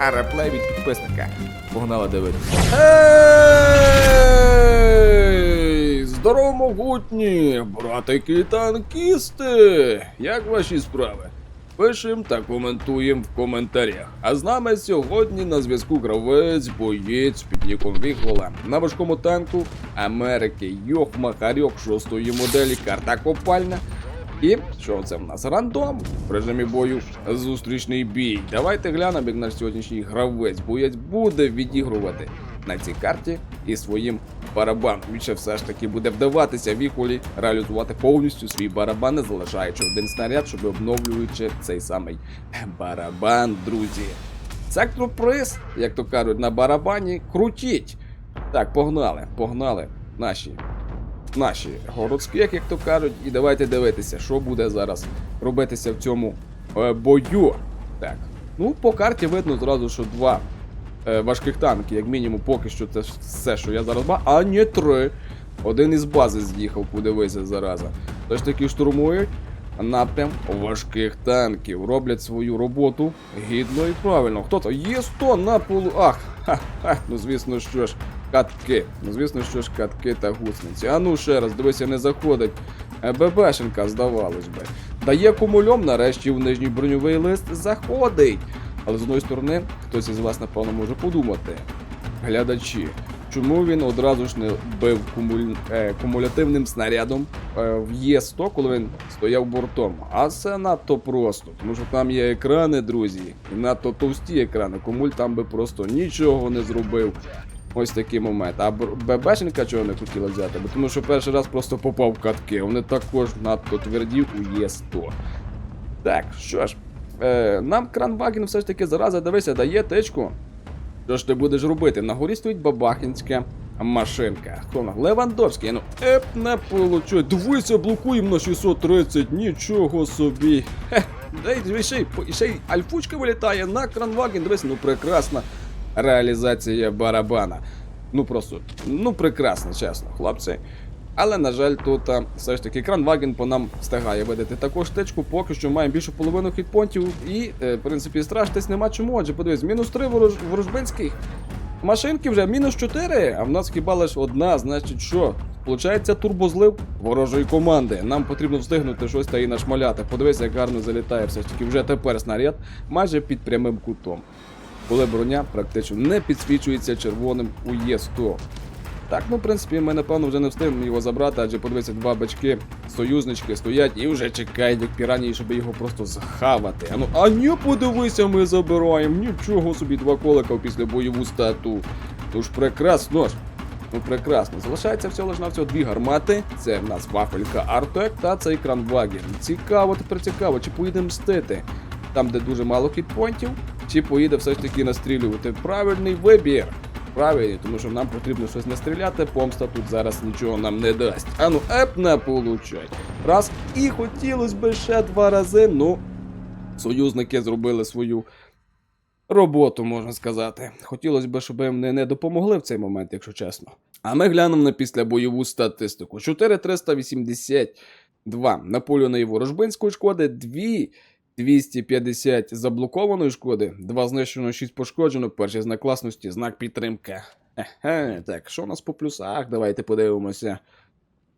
а реплей від підписника. Погнали дивитися. Ей! Здорово, могутні, братики танкісти! Як ваші справи? Пишем та коментуємо в коментарях. А з нами сьогодні на зв'язку гравець, боєць під ніком Віхола. На важкому танку Америки Йох Махарьок 6 моделі, карта копальна. І що це в нас? Рандом в режимі бою зустрічний бій. Давайте глянемо, як наш сьогоднішній гравець боєць буде відігрувати на цій карті і своїм барабаном. Він ще все ж таки буде вдаватися віколі реалізувати повністю свій барабан, не залишаючи один снаряд, щоб обновлюючи цей самий барабан, друзі. Сектор приз, як то кажуть, на барабані крутіть. Так, погнали, погнали наші наші городські, як то кажуть, і давайте дивитися, що буде зараз робитися в цьому е, бою. Так. Ну, по карті видно зразу, що два е, важких танки, як мінімум, поки що це все, що я зараз бачу, а не три. Один із бази з'їхав, подивися зараза. Тож таки штурмують напрям важких танків. Роблять свою роботу гідно і правильно. Хто то? Є 100 на полу. Ах, ха-ха. Ну звісно, що ж, катки. Ну звісно, що ж, катки та гусениці. А ну ще раз, дивися, не заходить. Е, ББшенка, здавалось би. Дає кумульом, нарешті в нижній броньовий лист заходить. Але з одної сторони, хтось із вас, напевно, може подумати. Глядачі, чому він одразу ж не бив кумуль... е, кумулятивним снарядом е, в Є100, коли він стояв бортом? А це надто просто, тому що там є екрани, друзі, і надто товсті екрани. Кумуль там би просто нічого не зробив. Ось такий момент. А ББшенка чого не хотіла взяти? Бо тому що перший раз просто попав в катки. Вони також надто тверді у Є100. Так, що ж, е, нам кранваген все ж таки зараза, дивися, дає тичку. Що ж ти будеш робити? На горі стоїть бабахінська машинка. Хто Левандовський? Ну, еп, не получу. Дивися, блокуємо на 630, нічого собі. Хе, дай ще, й- альфучка вилітає на кранваген. Дивись, ну прекрасна реалізація барабана. Ну просто, ну прекрасно, чесно, хлопці. Але, на жаль, тут а, все ж таки кранваген по нам встигає видати таку штичку, поки що маємо більшу половину хітпонтів і, е, в принципі, страшитись нема чому, адже подивись, мінус 3 ворож... ворожбинських машинки вже мінус 4, а в нас хіба лише одна, значить що? Получається турбозлив ворожої команди. Нам потрібно встигнути щось та і нашмаляти. Подивися, як гарно залітає все ж таки вже тепер снаряд майже під прямим кутом. Коли броня практично не підсвічується червоним у Є100. Так, ну, в принципі, ми, напевно, вже не встигнемо його забрати, адже подивися, два бачки, союзнички стоять і вже чекають, як пірані, щоб його просто захавати. А ну, а ні, подивися, ми забираємо. Нічого собі, два колика після бойову стату. Тож прекрасно ж. Ну прекрасно. Залишається всього лиш навсього дві гармати. Це в нас вафелька Артек та цей кранваген. Цікаво, тепер цікаво, чи поїде мстити там, де дуже мало хітпонтів, чи поїде все ж таки настрілювати. Правильний вибір. Правильний, тому що нам потрібно щось настріляти, помста тут зараз нічого нам не дасть. А ну, еп, не получай. Раз. І хотілося б ще два рази, ну, союзники зробили свою роботу, можна сказати. Хотілося б, щоб їм не, допомогли в цей момент, якщо чесно. А ми глянемо на післябойову статистику. 4382 наполеоної ворожбинської шкоди, 2 250 заблокованої шкоди, 2 знищено, 6 пошкоджено, перший знак класності, знак підтримки. Ехе, так, що у нас по плюсах? Давайте подивимося.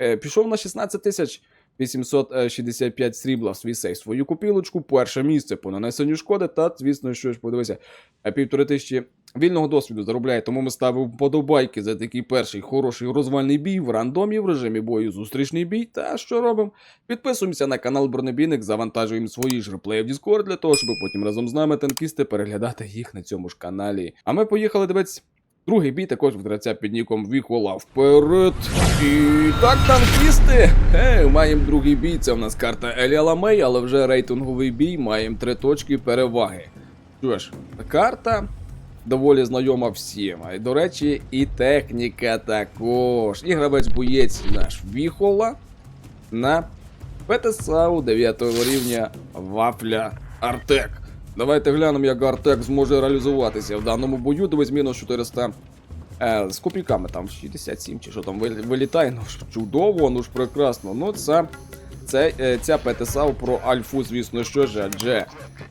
Е, пішов на 16 тисяч 865 срібла в свій сейф свою купілочку, перше місце по нанесенню шкоди, та, звісно, що ж, подивися, е, півтори тисячі вільного досвіду заробляє, тому ми ставимо вподобайки за такий перший хороший розвальний бій в рандомі в режимі бою зустрічний бій. Та що робимо? Підписуємося на канал Бронебійник, завантажуємо свої ж реплеї в Discord для того, щоб потім разом з нами танкісти переглядати їх на цьому ж каналі. А ми поїхали дивитися. Другий бій також в під ніком Віхола вперед. І так, танкісти! Ей, маємо другий бій. Це в нас карта Еліа Ламей, але вже рейтинговий бій, маємо три точки переваги. Що ж, карта доволі знайома всім. Й, до речі, і техніка також. І гравець боєць наш Віхола на ПТСАУ 9 рівня Вафля Артек. Давайте глянемо, як Артек зможе реалізуватися в даному бою. Дивись, мінус 400 е, з копійками там 67 чи що там вилітає. Ну ж чудово, ну ж прекрасно. Ну це, це е, ця ПТСАУ про Альфу, звісно, що ж, адже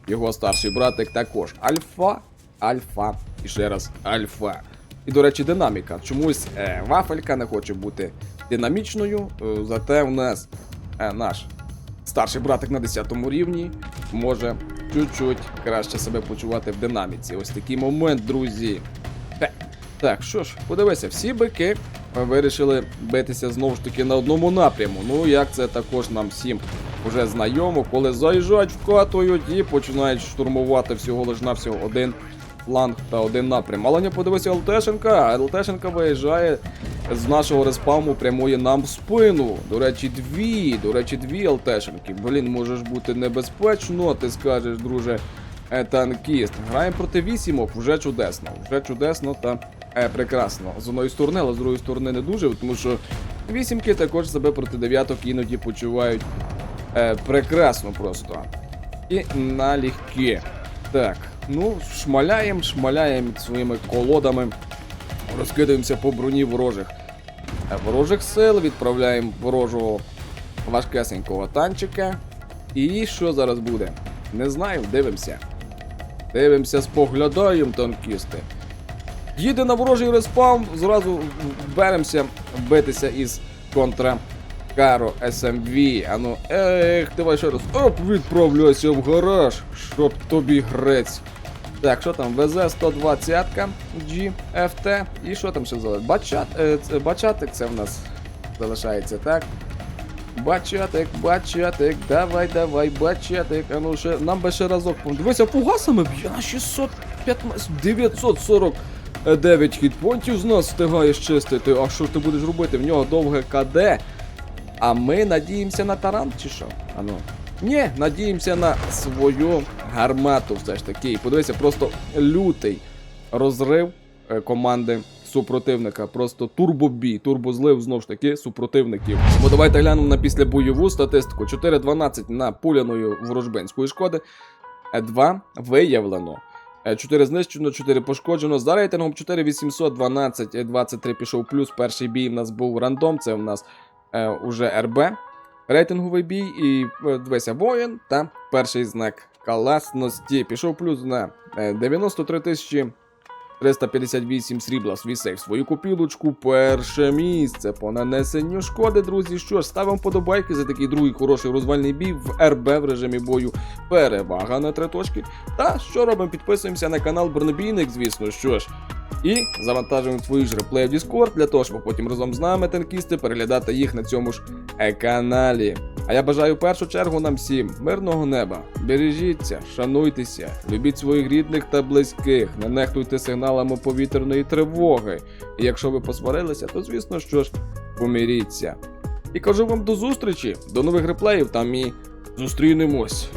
його старший братик також Альфа. Альфа. І ще раз альфа. І, до речі, динаміка. Чомусь е, вафелька не хоче бути динамічною, е, зате в нас е, наш старший братик на 10 рівні може чуть-чуть краще себе почувати в динаміці. Ось такий момент, друзі. Е, Так, що ж, подивися, всі бики вирішили битися знову ж таки на одному напряму. Ну, як це також нам всім вже знайомо, коли заїжджають, вкатують і починають штурмувати всього лиш на всього один фланг та один напрям. Але не подивися ЛТшенка, ЛТшенка виїжджає з нашого респауму прямує нам в спину. До речі, дві. До речі, дві ЛТшенки. Блін, може ж бути небезпечно, ти скажеш, друже. Танкіст. Граємо проти вісімок, вже чудесно. Вже чудесно та е, прекрасно. З одної сторони, але з другої сторони не дуже, тому що вісімки також себе проти дев'яток іноді почувають е, прекрасно просто. І налегке. Так, ну, шмаляємо, шмаляємо своїми колодами, розкидаємося по броні ворожих. Ворожих сил, відправляємо ворожого важкесенького танчика. І що зараз буде? Не знаю, дивимося. Дивимося, споглядаємо танкісти. Їде на ворожий респаун, зразу беремося битися із контра Каро SMV. Ану, ех, давай ще раз. Оп, відправляйся в гараж, щоб тобі грець. Так, що там? ВЗ-120 GFT. І що там ще залишилось? Бачат, е, бачатик це в нас залишається, так? Бачатик, бачатик, давай, давай, бачатик. А ну ще, нам би ще разок. Дивися, фугасами б'є на 615, 949 хітпонтів з нас встигаєш чистити. А що ти будеш робити? В нього довге КД. А ми надіємося на таран чи що? Ану. Ні, надіємося на свою гармату все ж таки. І подивися, просто лютий розрив е, команди супротивника. Просто турбобій, турбозлив знову ж таки супротивників. Бо давайте глянемо на післябойову статистику. 4-12 на пуляною ворожбинської шкоди. 2 виявлено. 4 знищено, 4 пошкоджено. За рейтингом 4812, е, 23 пішов плюс. Перший бій в нас був рандом, це в нас е, уже РБ. Рейтинговий бій і е, дивися, воїн та перший знак класності. Пішов плюс на е, 93 тисячі 358 срібла свій сейф свою копілочку. Перше місце по нанесенню шкоди, друзі. Що ж, ставимо подобайки за такий другий хороший розвальний бій в РБ в режимі бою. Перевага на три точки. Та що робимо? Підписуємося на канал Бронебійник, звісно. Що ж. І завантажуємо свої ж реплеї в Discord для того, щоб потім разом з нами танкісти переглядати їх на цьому ж е, каналі. А я бажаю в першу чергу нам всім мирного неба. Бережіться, шануйтеся, любіть своїх рідних та близьких, не нехтуйте сигналами повітряної тривоги. І якщо ви посварилися, то звісно, що ж, помиріться. І кажу вам до зустрічі, до нових реплеїв там і зустрінемось.